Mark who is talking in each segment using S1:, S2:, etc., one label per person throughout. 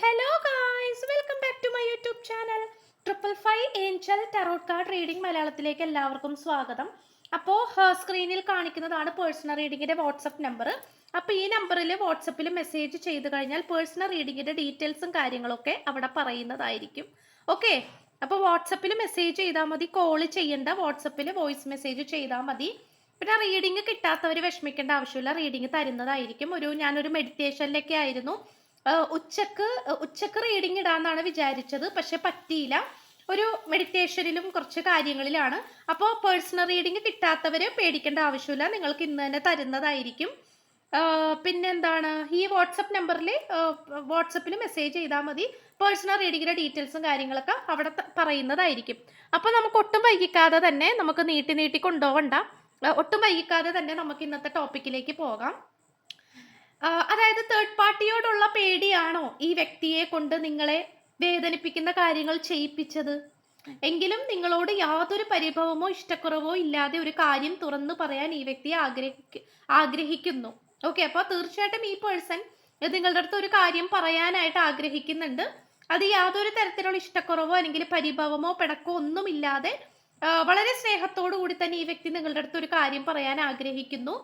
S1: Hello guys welcome back to my YouTube channel triple five angel tarot card reading മലയാളത്തിലേക്ക് എല്ലാവർക്കും സ്വാഗതം. അപ്പോൾ സ്ക്രീനിൽ കാണിക്കുന്നതാണ് പേഴ്സണൽ റീഡിങ്ങിന്റെ വാട്സപ്പ് നമ്പർ അപ്പോൾ ഈ നമ്പറിൽ വാട്സപ്പിൽ മെസ്സേജ് ചെയ്ത് കഴിഞ്ഞാൽ പേഴ്സണൽ റീഡിങ്ങിന്റെ ഡീറ്റെയിൽസും കാര്യങ്ങളൊക്കെ അവിടെ പറയുന്നതായിരിക്കും. ഓക്കെ അപ്പോൾ വാട്സപ്പിൽ മെസ്സേജ് ചെയ്താൽ മതി. കോൾ ചെയ്യേണ്ട. വാട്സപ്പിൽ വോയിസ് മെസ്സേജ് ചെയ്താൽ മതി. പിന്നെ റീഡിങ് കിട്ടാത്തവർ വിഷമിക്കേണ്ട ആവശ്യമില്ല. റീഡിങ് തരുന്നതായിരിക്കും. ഒരു ഞാനൊരു മെഡിറ്റേഷനിലൊക്കെ ആയിരുന്നു. ഉച്ചയ്ക്ക് ഉച്ചയ്ക്ക് റീഡിങ് ഇടാന്നാണ് വിചാരിച്ചത്. പക്ഷെ പറ്റിയില്ല. ഒരു മെഡിറ്റേഷനിലും കുറച്ച് കാര്യങ്ങളിലാണ്. അപ്പോൾ പേഴ്സണൽ റീഡിങ് കിട്ടാത്തവർ പേടിക്കേണ്ട ആവശ്യമില്ല. നിങ്ങൾക്ക് ഇന്ന് തന്നെ തരുന്നതായിരിക്കും. പിന്നെന്താണ്? ഈ വാട്സപ്പ് നമ്പറിൽ വാട്സപ്പിൽ മെസ്സേജ് ചെയ്താൽ മതി. പേഴ്സണൽ റീഡിങ്ങിന്റെ ഡീറ്റെയിൽസും കാര്യങ്ങളൊക്കെ അവിടെ പറയുന്നതായിരിക്കും. അപ്പോൾ നമുക്ക് ഒട്ടും വൈകിക്കാതെ തന്നെ നമുക്ക് നീട്ടി നീട്ടി കൊണ്ടുപോകണ്ട. ഒട്ടും വൈകിക്കാതെ തന്നെ നമുക്ക് ഇന്നത്തെ ടോപ്പിക്കിലേക്ക് പോകാം. അതായത് തേർഡ് പാർട്ടിയോടുള്ള പേടിയാണോ ഈ വ്യക്തിയെ കൊണ്ട് നിങ്ങളെ വേദനിപ്പിക്കുന്ന കാര്യങ്ങൾ ചെയ്യിപ്പിച്ചത്? എങ്കിലും നിങ്ങളോട് യാതൊരു പരിഭവമോ ഇഷ്ടക്കുറവോ ഇല്ലാതെ ഒരു കാര്യം തുറന്നു പറയാൻ ഈ വ്യക്തി ആഗ്രഹിക്ക ആഗ്രഹിക്കുന്നു. ഓക്കെ അപ്പോൾ തീർച്ചയായിട്ടും ഈ പേഴ്സൺ നിങ്ങളുടെ അടുത്ത് ഒരു കാര്യം പറയാനായിട്ട് ആഗ്രഹിക്കുന്നുണ്ട്. അത് യാതൊരു തരത്തിലുള്ള ഇഷ്ടക്കുറവോ അല്ലെങ്കിൽ പരിഭവമോ പിടക്കോ ഒന്നുമില്ലാതെ വളരെ സ്നേഹത്തോടു കൂടി തന്നെ ഈ വ്യക്തി നിങ്ങളുടെ അടുത്ത് ഒരു കാര്യം പറയാൻ ആഗ്രഹിക്കുന്നു.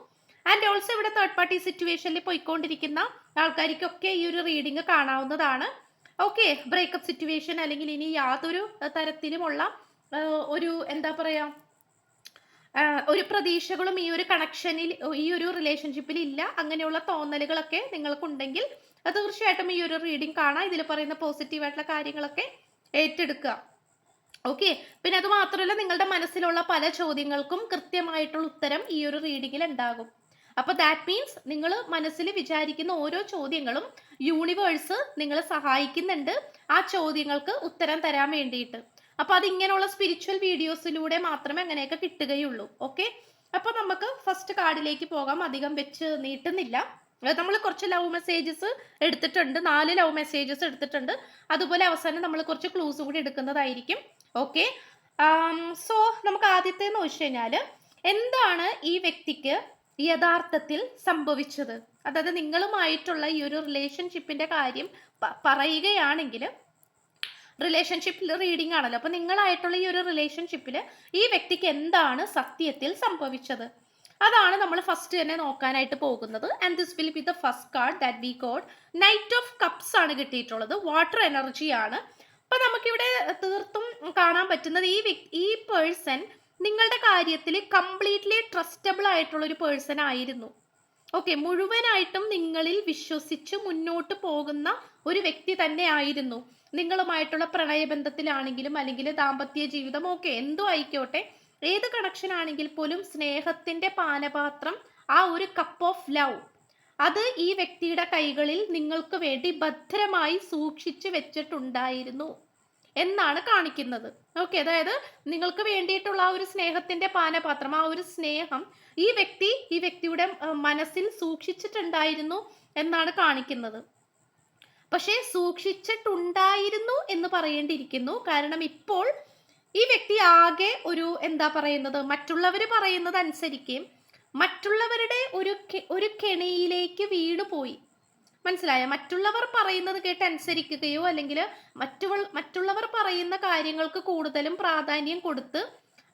S1: ആൻഡ് ഓൾസോ ഇവിടെ തേർഡ് പാർട്ടി സിറ്റുവേഷനിൽ പോയിക്കൊണ്ടിരിക്കുന്ന ആൾക്കാർക്കൊക്കെ ഈ ഒരു റീഡിങ് കാണാവുന്നതാണ്. ഓക്കെ ബ്രേക്കപ്പ് സിറ്റുവേഷൻ അല്ലെങ്കിൽ ഇനി യാതൊരു തരത്തിലുമുള്ള ഒരു എന്താ പറയാ ഒരു പ്രതീക്ഷകളും ഈ ഒരു കണക്ഷനിൽ ഈ ഒരു റിലേഷൻഷിപ്പിൽ ഇല്ല. അങ്ങനെയുള്ള തോന്നലുകളൊക്കെ നിങ്ങൾക്കുണ്ടെങ്കിൽ തീർച്ചയായിട്ടും ഈ ഒരു റീഡിംഗ് കാണാം. ഇതിൽ പറയുന്ന പോസിറ്റീവായിട്ടുള്ള കാര്യങ്ങളൊക്കെ ഏറ്റെടുക്കുക. ഓക്കെ പിന്നെ അത് മാത്രമല്ല നിങ്ങളുടെ മനസ്സിലുള്ള പല ചോദ്യങ്ങൾക്കും കൃത്യമായിട്ടുള്ള ഉത്തരം ഈ ഒരു റീഡിങ്ങിൽ ഉണ്ടാകും. അപ്പോൾ ദാറ്റ് മീൻസ് നിങ്ങൾ മനസ്സിൽ വിചാരിക്കുന്ന ഓരോ ചോദ്യങ്ങളും യൂണിവേഴ്സ് നിങ്ങളെ സഹായിക്കുന്നുണ്ട്. ആ ചോദ്യങ്ങൾക്ക് ഉത്തരം തരാൻ വേണ്ടിയിട്ട്. അപ്പോൾ അത് ഇങ്ങനെയുള്ള സ്പിരിച്വൽ വീഡിയോസിലൂടെ മാത്രമേ അങ്ങനെയൊക്കെ കിട്ടുകയുള്ളൂ. ഓക്കെ അപ്പോൾ നമുക്ക് ഫസ്റ്റ് കാർഡിലേക്ക് പോകാം. അധികം വെച്ച് നീട്ടുന്നില്ല. നമ്മൾ കുറച്ച് ലവ് മെസ്സേജസ് എടുത്തിട്ടുണ്ട്. നാല് ലവ് മെസ്സേജസ് എടുത്തിട്ടുണ്ട്. അതുപോലെ അവസാനം നമ്മൾ കുറച്ച് ക്ലൂസ് കൂടി എടുക്കുന്നതായിരിക്കും. ഓക്കെ സോ നമുക്ക് ആദ്യത്തെ എന്ന് വെച്ച് കഴിഞ്ഞാൽ എന്താണ് ഈ വ്യക്തിക്ക് യഥാർത്ഥത്തിൽ സംഭവിച്ചത്. അതായത് നിങ്ങളുമായിട്ടുള്ള ഈ ഒരു റിലേഷൻഷിപ്പിന്റെ കാര്യം പറയുകയാണെങ്കിൽ റിലേഷൻഷിപ്പിൽ റീഡിംഗ് ആണല്ലോ. അപ്പൊ നിങ്ങളായിട്ടുള്ള ഈ ഒരു റിലേഷൻഷിപ്പിൽ ഈ വ്യക്തിക്ക് എന്താണ് സത്യത്തിൽ സംഭവിച്ചത്? അതാണ് നമ്മൾ ഫസ്റ്റ് തന്നെ നോക്കാനായിട്ട് പോകുന്നത്. And this will be the first card that we got knight of cups ആണ് കിട്ടിയിട്ടുള്ളത്. വാട്ടർ എനർജിയാണ് അപ്പൊ നമുക്കിവിടെ തീർത്തും കാണാൻ പറ്റുന്നത് ഈ വ്യക്തി ഈ പേഴ്സൺ നിങ്ങളുടെ കാര്യത്തിൽ കംപ്ലീറ്റ്ലി ട്രസ്റ്റബിൾ ആയിട്ടുള്ള ഒരു പേഴ്സൺ ആയിരുന്നു. ഓക്കെ മുഴുവനായിട്ടും നിങ്ങളിൽ വിശ്വസിച്ച് മുന്നോട്ട് പോകുന്ന ഒരു വ്യക്തി തന്നെ ആയിരുന്നു. നിങ്ങളുമായിട്ടുള്ള പ്രണയബന്ധത്തിലാണെങ്കിലും അല്ലെങ്കിൽ ദാമ്പത്യ ജീവിതം ഒക്കെ എന്തോ ആയിക്കോട്ടെ ഏത് കണക്ഷൻ ആണെങ്കിൽ പോലും സ്നേഹത്തിന്റെ പാനപാത്രം ആ ഒരു കപ്പ് ഓഫ് ലവ് അത് ഈ വ്യക്തിയുടെ കൈകളിൽ നിങ്ങൾക്ക് വേണ്ടി ഭദ്രമായി സൂക്ഷിച്ചു വെച്ചിട്ടുണ്ടായിരുന്നു. എന്നാണ് കാണിക്കുന്നത്. ഓക്കെ അതായത് നിങ്ങൾക്ക് വേണ്ടിയിട്ടുള്ള ആ ഒരു സ്നേഹത്തിന്റെ പാനപാത്രം ആ ഒരു സ്നേഹം ഈ വ്യക്തി ഈ വ്യക്തിയുടെ മനസ്സിൽ സൂക്ഷിച്ചിട്ടുണ്ടായിരുന്നു എന്നാണ് കാണിക്കുന്നത്. പക്ഷേ സൂക്ഷിച്ചിട്ടുണ്ടായിരുന്നു എന്ന് പറയേണ്ടിയിരിക്കുന്നു. കാരണം ഇപ്പോൾ ഈ വ്യക്തി ആകെ ഒരു എന്താ പറയുന്നത് മറ്റുള്ളവർ പറയുന്നത് അനുസരിച്ച് മറ്റുള്ളവരുടെ ഒരു ഒരു കെണിയിലേക്ക് വീണുപോയി. മനസ്സിലായോ? മറ്റുള്ളവർ പറയുന്നത് കേട്ട് അനുസരിക്കുകയോ അല്ലെങ്കിൽ മറ്റു മറ്റുള്ളവർ പറയുന്ന കാര്യങ്ങൾക്ക് കൂടുതലും പ്രാധാന്യം കൊടുത്ത്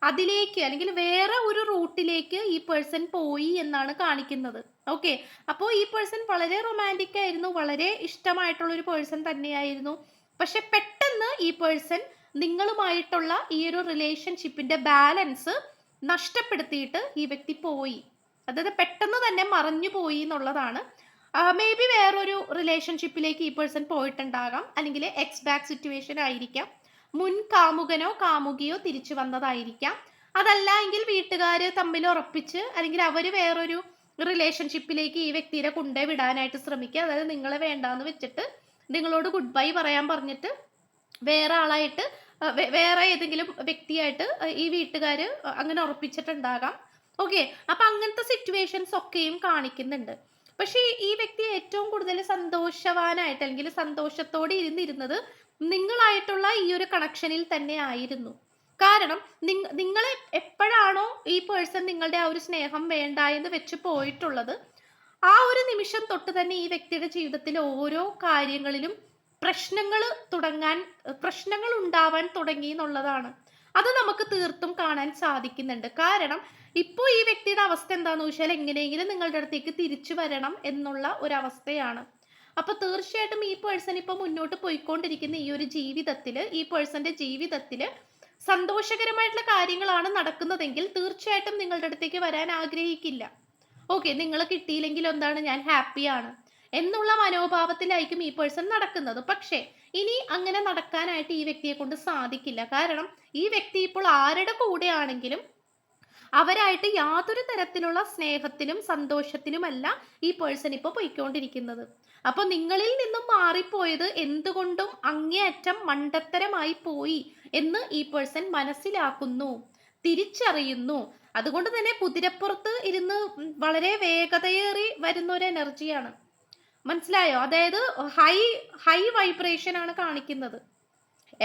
S1: അതിലേക്ക് അല്ലെങ്കിൽ വേറെ ഒരു റൂട്ടിലേക്ക് ഈ പേഴ്സൺ പോയി എന്നാണ് കാണിക്കുന്നത്. ഓക്കെ അപ്പോൾ ഈ പേഴ്സൺ വളരെ റൊമാന്റിക് ആയിരുന്നു. വളരെ ഇഷ്ടമായിട്ടുള്ള ഒരു പേഴ്സൺ തന്നെയായിരുന്നു. പക്ഷെ പെട്ടെന്ന് ഈ പേഴ്സൺ നിങ്ങളുമായിട്ടുള്ള ഈ ഒരു റിലേഷൻഷിപ്പിന്റെ ബാലൻസ് നഷ്ടപ്പെടുത്തിയിട്ട് ഈ വ്യക്തി പോയി. അതായത് പെട്ടെന്ന് തന്നെ മറഞ്ഞു പോയി എന്നുള്ളതാണ് മേ ബി വേറൊരു റിലേഷൻഷിപ്പിലേക്ക് ഈ പേഴ്സൺ പോയിട്ടുണ്ടാകാം. അല്ലെങ്കിൽ എക്സ് ബാക്ക് സിറ്റുവേഷൻ ആയിരിക്കാം. മുൻ കാമുകനോ കാമുകിയോ തിരിച്ചു വന്നതായിരിക്കാം. അതല്ല എങ്കിൽ വീട്ടുകാർ തമ്മിൽ ഉറപ്പിച്ച് അല്ലെങ്കിൽ അവർ വേറൊരു റിലേഷൻഷിപ്പിലേക്ക് ഈ വ്യക്തിയെ കൊണ്ടേ വിടാനായിട്ട് ശ്രമിക്കുക. അതായത് നിങ്ങളെ വേണ്ടാന്ന് വെച്ചിട്ട് നിങ്ങളോട് ഗുഡ് ബൈ പറയാൻ പറഞ്ഞിട്ട് വേറെ ആളായിട്ട് വേറെ ഏതെങ്കിലും വ്യക്തിയായിട്ട് ഈ വീട്ടുകാർ അങ്ങനെ ഉറപ്പിച്ചിട്ടുണ്ടാകാം. ഓക്കെ അപ്പൊ അങ്ങനത്തെ സിറ്റുവേഷൻസ് ഒക്കെയും കാണിക്കുന്നുണ്ട്. പക്ഷേ ഈ വ്യക്തി ഏറ്റവും കൂടുതൽ സന്തോഷവാനായിട്ട് അല്ലെങ്കിൽ സന്തോഷത്തോടെ ഇരുന്നിരുന്നത് നിങ്ങളായിട്ടുള്ള ഈ ഒരു കണക്ഷനിൽ തന്നെ ആയിരുന്നു. കാരണം നിങ്ങ- നിങ്ങളെ എപ്പോഴാണോ ഈ പേഴ്സൺ നിങ്ങളുടെ ആ ഒരു സ്നേഹം വേണ്ട എന്ന് വെച്ച് പോയിട്ടുള്ളത് ആ ഒരു നിമിഷം തൊട്ട് തന്നെ ഈ വ്യക്തിയുടെ ജീവിതത്തിലെ ഓരോ കാര്യങ്ങളിലും പ്രശ്നങ്ങൾ തുടങ്ങാൻ പ്രശ്നങ്ങൾ ഉണ്ടാവാൻ തുടങ്ങി എന്നുള്ളതാണ്. അത് നമുക്ക് തീർത്തും കാണാൻ സാധിക്കുന്നുണ്ട്. കാരണം ഇപ്പോൾ ഈ വ്യക്തിയുടെ അവസ്ഥ എന്താണെന്ന് വെച്ചാൽ എങ്ങനെയെങ്കിലും നിങ്ങളുടെ അടുത്തേക്ക് തിരിച്ചു വരണം എന്നുള്ള ഒരവസ്ഥയാണ്. അപ്പൊ തീർച്ചയായിട്ടും ഈ പേഴ്സൺ ഇപ്പൊ മുന്നോട്ട് പോയിക്കൊണ്ടിരിക്കുന്ന ഈ ഒരു ജീവിതത്തിൽ ഈ പേഴ്സന്റെ ജീവിതത്തിൽ സന്തോഷകരമായിട്ടുള്ള കാര്യങ്ങളാണ് നടക്കുന്നതെങ്കിൽ തീർച്ചയായിട്ടും നിങ്ങളുടെ അടുത്തേക്ക് വരാൻ ആഗ്രഹിക്കില്ല. ഓക്കെ നിങ്ങൾ കിട്ടിയില്ലെങ്കിൽ എന്താണ്? ഞാൻ ഹാപ്പിയാണ് എന്നുള്ള മനോഭാവത്തിലായിരിക്കും ഈ പേഴ്സൺ നടക്കുന്നത്. പക്ഷേ ഇനി അങ്ങനെ നടക്കാനായിട്ട് ഈ വ്യക്തിയെ കൊണ്ട് സാധിക്കില്ല. കാരണം ഈ വ്യക്തി ഇപ്പോൾ ആരുടെ കൂടെയാണെങ്കിലും അവരായിട്ട് യാതൊരു തരത്തിലുള്ള സ്നേഹത്തിലും സന്തോഷത്തിലുമല്ല ഈ പേഴ്സൺ ഇപ്പോൾ പോയിക്കൊണ്ടിരിക്കുന്നത്. അപ്പൊ നിങ്ങളിൽ നിന്നും മാറിപ്പോയത് എന്തുകൊണ്ടും അങ്ങേയറ്റം മണ്ടത്തരമായി പോയി എന്ന് ഈ പേഴ്സൺ മനസ്സിലാക്കുന്നു തിരിച്ചറിയുന്നു. അതുകൊണ്ട് തന്നെ കുതിരപ്പുറത്ത് ഇരുന്ന് വളരെ വേഗതയേറി വരുന്ന ഒരു എനർജിയാണ് മനസ്സിലായോ? അതായത് ഹൈ ഹൈ വൈബ്രേഷൻ ആണ് കാണിക്കുന്നത്.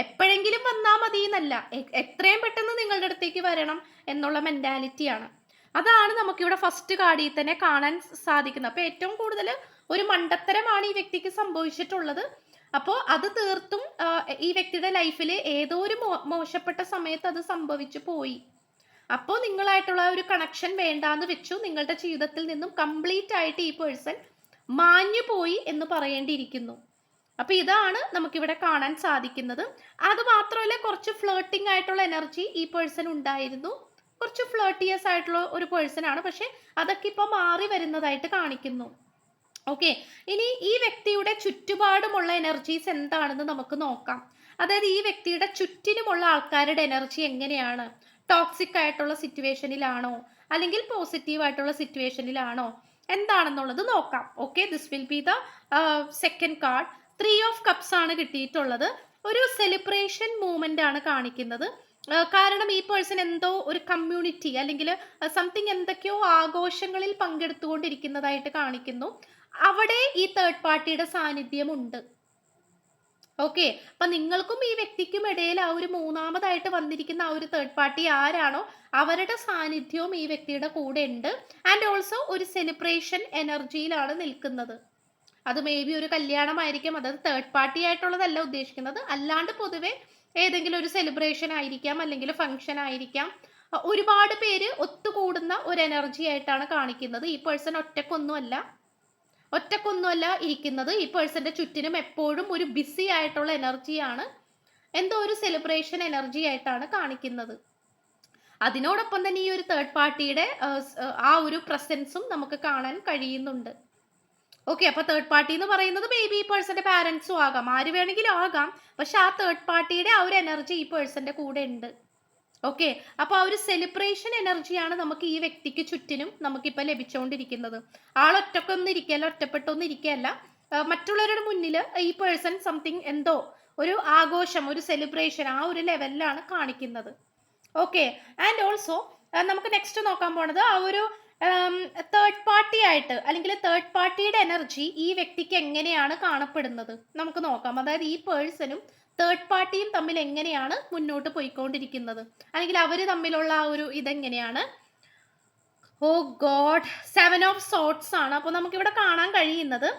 S1: എപ്പോഴെങ്കിലും വന്നാൽ മതി എന്നല്ല എത്രയും പെട്ടെന്ന് നിങ്ങളുടെ അടുത്തേക്ക് വരണം എന്നുള്ള മെന്റാലിറ്റിയാണ് അതാണ് നമുക്കിവിടെ ഫസ്റ്റ് കാർഡിൽ തന്നെ കാണാൻ സാധിക്കുന്നത്. അപ്പൊ ഏറ്റവും കൂടുതൽ ഒരു മണ്ടത്തരമാണ് ഈ വ്യക്തിക്ക് സംഭവിച്ചിട്ടുള്ളത്. അപ്പോൾ അത് തീർത്തും ഈ വ്യക്തിയുടെ ലൈഫിൽ ഏതോ ഒരു മോശപ്പെട്ട സമയത്ത് അത് സംഭവിച്ചു പോയി. അപ്പോൾ നിങ്ങളായിട്ടുള്ള ഒരു കണക്ഷൻ വേണ്ടാന്ന് വെച്ചു. നിങ്ങളുടെ ജീവിതത്തിൽ നിന്നും കംപ്ലീറ്റ് ആയിട്ട് ഈ പേഴ്സൺ മാഞ്ഞു പോയി എന്ന് പറയേണ്ടിയിരിക്കുന്നു. അപ്പൊ ഇതാണ് നമുക്കിവിടെ കാണാൻ സാധിക്കുന്നത്. അത് മാത്രമല്ല കുറച്ച് ഫ്ലേട്ടിംഗ് ആയിട്ടുള്ള എനർജി ഈ പേഴ്സൺ ഉണ്ടായിരുന്നു. കുറച്ച് ഫ്ലേട്ടിയസ് ആയിട്ടുള്ള ഒരു പേഴ്സൺ ആണ്. പക്ഷെ അതൊക്കെ ഇപ്പൊ മാറി വരുന്നതായിട്ട് കാണിക്കുന്നു. ഓക്കെ ഇനി ഈ വ്യക്തിയുടെ ചുറ്റുപാടുമുള്ള എനർജീസ് എന്താണെന്ന് നമുക്ക് നോക്കാം. അതായത് ഈ വ്യക്തിയുടെ ചുറ്റിനുമുള്ള ആൾക്കാരുടെ എനർജി എങ്ങനെയാണ്? ടോക്സിക് ആയിട്ടുള്ള സിറ്റുവേഷനിലാണോ അല്ലെങ്കിൽ പോസിറ്റീവ് ആയിട്ടുള്ള സിറ്റുവേഷനിലാണോ എന്താണെന്നുള്ളത് നോക്കാം. Okay this will be the second card three of cups ആണ് കിട്ടിയിട്ടുള്ളത്. ഒരു സെലിബ്രേഷൻ മൂവ്മെന്റ് ആണ് കാണിക്കുന്നത്. കാരണം ഈ പേഴ്സൺ എന്തോ ഒരു കമ്മ്യൂണിറ്റി അല്ലെങ്കിൽ സംതിങ് എന്തൊക്കെയോ ആഘോഷങ്ങളിൽ പങ്കെടുത്തുകൊണ്ടിരിക്കുന്നതായിട്ട് കാണിക്കുന്നു. അവിടെ ഈ തേർഡ് പാർട്ടിയുടെ സാന്നിധ്യമുണ്ട്. ഓക്കെ. അപ്പൊ നിങ്ങൾക്കും ഈ വ്യക്തിക്കും ഇടയിൽ ആ ഒരു മൂന്നാമതായിട്ട് വന്നിരിക്കുന്ന ആ ഒരു തേർഡ് പാർട്ടി ആരാണോ അവരുടെ സാന്നിധ്യവും ഈ വ്യക്തിയുടെ കൂടെ ഉണ്ട്. ആൻഡ് ഓൾസോ ഒരു സെലിബ്രേഷൻ എനർജിയിലാണ് നിൽക്കുന്നത്. അത് മേ ബി ഒരു കല്യാണമായിരിക്കും അതായത് തേർഡ് പാർട്ടി ആയിട്ടുള്ളതല്ല ഉദ്ദേശിക്കുന്നത്. അല്ലാണ്ട് പൊതുവെ ഏതെങ്കിലും ഒരു സെലിബ്രേഷൻ ആയിരിക്കാം അല്ലെങ്കിൽ ഫംഗ്ഷൻ ആയിരിക്കാം. ഒരുപാട് പേര് ഒത്തുകൂടുന്ന ഒരു എനർജി ആയിട്ടാണ് കാണിക്കുന്നത്. ഈ പേഴ്സൺ ഒറ്റക്കൊന്നുമല്ല. ഒറ്റക്കൊന്നുമല്ല ഇരിക്കുന്നത്. ഈ പേഴ്സന്റെ ചുറ്റിനും എപ്പോഴും ഒരു ബിസി ആയിട്ടുള്ള എനർജിയാണ് എന്തോ ഒരു സെലിബ്രേഷൻ എനർജി ആയിട്ടാണ് കാണിക്കുന്നത്. അതിനോടൊപ്പം തന്നെ ഈ ഒരു തേർഡ് പാർട്ടിയുടെ ആ ഒരു പ്രസൻസും നമുക്ക് കാണാൻ കഴിയുന്നുണ്ട്. ഓക്കെ അപ്പൊ തേർഡ് പാർട്ടി എന്ന് പറയുന്നത് ബേബി ഈ പേഴ്സന്റെ പാരന്റ്സും ആകാം. ആര് വേണമെങ്കിലും ആകാം. പക്ഷെ ആ തേർഡ് പാർട്ടിയുടെ ആ ഒരു എനർജി ഈ പേഴ്സന്റെ കൂടെ ഉണ്ട്. ഓക്കെ അപ്പോൾ ആ ഒരു സെലിബ്രേഷൻ എനർജിയാണ് നമുക്ക് ഈ വ്യക്തിക്ക് ചുറ്റിനും നമുക്കിപ്പോൾ ലഭിച്ചുകൊണ്ടിരിക്കുന്നത് ആളൊറ്റക്കൊന്നും ഇരിക്കല്ല ഒറ്റപ്പെട്ടൊന്നും ഇരിക്കല്ല ആ, മറ്റുള്ളവരുടെ മുന്നിൽ ഈ പേഴ്സൺ സംതിങ് എന്തോ ഒരു ആഘോഷം ഒരു സെലിബ്രേഷൻ ആ ഒരു ലെവലിലാണ് കാണിക്കുന്നത്. ഓക്കെ ആൻഡ് ഓൾസോ നമുക്ക് നെക്സ്റ്റ് നോക്കാൻ പോണത് ആ ഒരു തേർഡ് പാർട്ടി ആയിട്ട് അല്ലെങ്കിൽ തേർഡ് പാർട്ടിയുടെ എനർജി ഈ വ്യക്തിക്ക് എങ്ങനെയാണ് കാണപ്പെടുന്നത്? നമുക്ക് നോക്കാം. അതായത് ഈ പേഴ്സണും തേർഡ് പാർട്ടിയും തമ്മിൽ എങ്ങനെയാണ് മുന്നോട്ട് പോയിക്കൊണ്ടിരിക്കുന്നത്? അല്ലെങ്കിൽ അവർ തമ്മിലുള്ള ആ ഒരു ഇതെങ്ങനെയാണ്? Oh God seven of swords ആണ്. അപ്പോൾ നമുക്കിവിടെ കാണാൻ കഴിയുന്നത്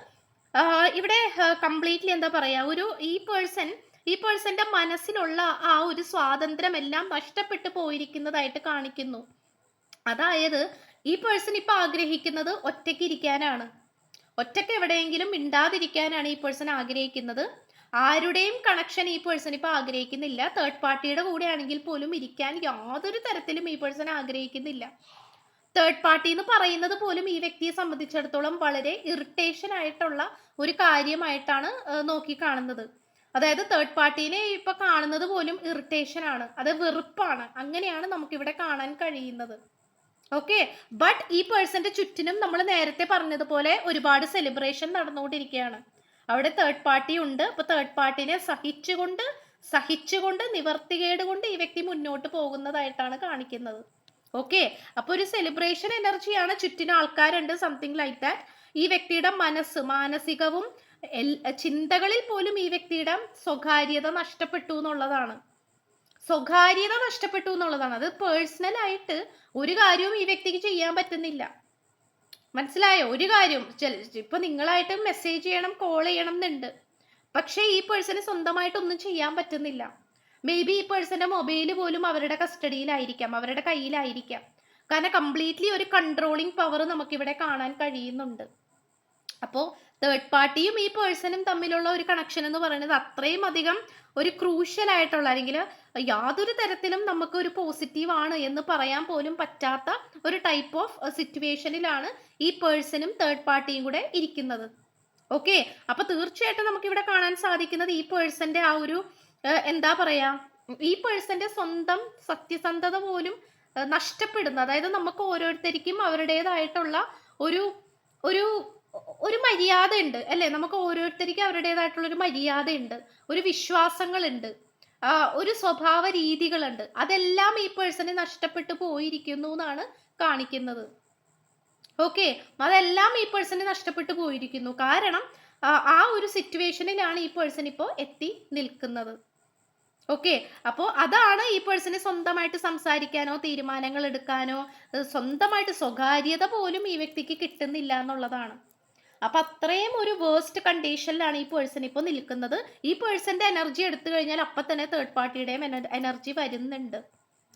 S1: ഇവിടെ കംപ്ലീറ്റ്ലി എന്താ പറയുക ഒരു ഈ പേഴ്സൺ ഈ പേഴ്സന്റെ മനസ്സിലുള്ള ആ ഒരു സ്വാതന്ത്ര്യം എല്ലാം നഷ്ടപ്പെട്ടു പോയിരിക്കുന്നതായിട്ട് കാണിക്കുന്നു. അതായത് ഈ പേഴ്സൺ ഇപ്പൊ ആഗ്രഹിക്കുന്നത് ഒറ്റയ്ക്ക് ഇരിക്കാനാണ്. ഒറ്റയ്ക്ക് എവിടെയെങ്കിലും മിണ്ടാതിരിക്കാനാണ് ഈ പേഴ്സൺ ആഗ്രഹിക്കുന്നത്. ആരുടെയും കണക്ഷൻ ഈ പേഴ്സൺ ഇപ്പൊ ആഗ്രഹിക്കുന്നില്ല. തേർഡ് പാർട്ടിയുടെ കൂടെ ആണെങ്കിൽ പോലും ഇരിക്കാൻ യാതൊരു തരത്തിലും ഈ പേഴ്സൺ ആഗ്രഹിക്കുന്നില്ല. തേർഡ് പാർട്ടി എന്ന് പറയുന്നത് പോലും ഈ വ്യക്തിയെ സംബന്ധിച്ചിടത്തോളം വളരെ ഇറിറ്റേഷൻ ആയിട്ടുള്ള ഒരു കാര്യമായിട്ടാണ് നോക്കി കാണുന്നത് അതായത് തേർഡ് പാർട്ടീനെ ഇപ്പൊ കാണുന്നത് പോലും ഇറിറ്റേഷൻ ആണ്. അത് വെറുപ്പാണ്. അങ്ങനെയാണ് നമുക്കിവിടെ കാണാൻ കഴിയുന്നത്. ഓക്കെ ബട്ട് ഈ പേഴ്സന്റെ ചുറ്റിനും നമ്മൾ നേരത്തെ പറഞ്ഞതുപോലെ ഒരുപാട് സെലിബ്രേഷൻ നടന്നുകൊണ്ടിരിക്കുകയാണ്. അവിടെ തേർഡ് പാർട്ടി ഉണ്ട്. അപ്പൊ തേർഡ് പാർട്ടിനെ സഹിച്ചുകൊണ്ട് സഹിച്ചുകൊണ്ട് നിവർത്തികേട് കൊണ്ട് ഈ വ്യക്തി മുന്നോട്ട് പോകുന്നതായിട്ടാണ് കാണിക്കുന്നത്. ഓക്കെ അപ്പൊ ഒരു സെലിബ്രേഷൻ എനർജിയാണ് ചുറ്റിന് ആൾക്കാരുണ്ട് സംതിങ് ലൈക്ക് ദാറ്റ് ഈ വ്യക്തിയുടെ മനസ്സ് മാനസികവും ചിന്തകളിൽ പോലും ഈ വ്യക്തിയുടെ സ്വകാര്യത നഷ്ടപ്പെട്ടു എന്നുള്ളതാണ്. സ്വകാര്യത നഷ്ടപ്പെട്ടു എന്നുള്ളതാണ്. അത് പേഴ്സണൽ ആയിട്ട് ഒരു കാര്യവും ഈ വ്യക്തിക്ക് ചെയ്യാൻ പറ്റുന്നില്ല. മനസ്സിലായോ? ഒരു കാര്യവും ചില ഇപ്പൊ നിങ്ങളായിട്ട് മെസ്സേജ് ചെയ്യണം കോൾ ചെയ്യണം എന്നുണ്ട്. പക്ഷേ ഈ പേഴ്സണ് സ്വന്തമായിട്ടൊന്നും ചെയ്യാൻ പറ്റുന്നില്ല. മേ ബി ഈ പേഴ്സന്റെ മൊബൈൽ പോലും അവരുടെ കസ്റ്റഡിയിലായിരിക്കാം അവരുടെ കയ്യിലായിരിക്കാം. കാരണം കംപ്ലീറ്റ്ലി ഒരു കൺട്രോളിങ് പവർ നമുക്കിവിടെ കാണാൻ കഴിയുന്നുണ്ട്. അപ്പോൾ തേർഡ് പാർട്ടിയും ഈ പേഴ്സണും തമ്മിലുള്ള ഒരു കണക്ഷൻ എന്ന് പറയുന്നത് അത്രയും അധികം ഒരു ക്രൂഷ്യൽ ആയിട്ടുള്ള അല്ലെങ്കിൽ യാതൊരു തരത്തിലും നമുക്ക് ഒരു പോസിറ്റീവ് ആണ് എന്ന് പറയാൻ പോലും പറ്റാത്ത ഒരു ടൈപ്പ് ഓഫ് സിറ്റുവേഷനിലാണ് ഈ പേഴ്സണും തേർഡ് പാർട്ടിയും കൂടെ ഇരിക്കുന്നത്. ഓക്കെ അപ്പൊ തീർച്ചയായിട്ടും നമുക്ക് ഇവിടെ കാണാൻ സാധിക്കുന്നത് ഈ പേഴ്സന്റെ ആ ഒരു എന്താ പറയാ ഈ പേഴ്സന്റെ സ്വന്തം സത്യസന്ധത പോലും നഷ്ടപ്പെടുന്ന അതായത് നമുക്ക് ഓരോരുത്തർക്കും അവരുടേതായിട്ടുള്ള ഒരു ഒരു ഒരു മര്യാദ ഉണ്ട് അല്ലേ? നമുക്ക് ഓരോരുത്തർക്കും അവരുടേതായിട്ടുള്ള ഒരു മര്യാദ ഉണ്ട് ഒരു വിശ്വാസങ്ങളുണ്ട് ഒരു സ്വഭാവ രീതികളുണ്ട്. അതെല്ലാം ഈ പേഴ്സണ് നഷ്ടപ്പെട്ടു പോയിരിക്കുന്നു എന്നാണ് കാണിക്കുന്നത്. ഓക്കെ അതെല്ലാം ഈ പേഴ്സണ് നഷ്ടപ്പെട്ടു പോയിരിക്കുന്നു. കാരണം ആ ഒരു സിറ്റുവേഷനിലാണ് ഈ പേഴ്സൺ ഇപ്പോൾ എത്തി നിൽക്കുന്നത്. ഓക്കെ അപ്പോൾ അതാണ് ഈ പേഴ്സണെ സ്വന്തമായിട്ട് സംസാരിക്കാനോ തീരുമാനങ്ങൾ എടുക്കാനോ സ്വന്തമായിട്ട് സ്വകാര്യത പോലും ഈ വ്യക്തിക്ക് കിട്ടുന്നില്ല എന്നുള്ളതാണ്. അപ്പൊ അത്രയും ഒരു വേസ്റ്റ് കണ്ടീഷനിലാണ് ഈ പേഴ്സൺ ഇപ്പോൾ നിൽക്കുന്നത്. ഈ പേഴ്സന്റെ എനർജി എടുത്തു കഴിഞ്ഞാൽ അപ്പൊ തന്നെ തേർഡ് പാർട്ടിയുടെയും എനർജി വരുന്നുണ്ട്.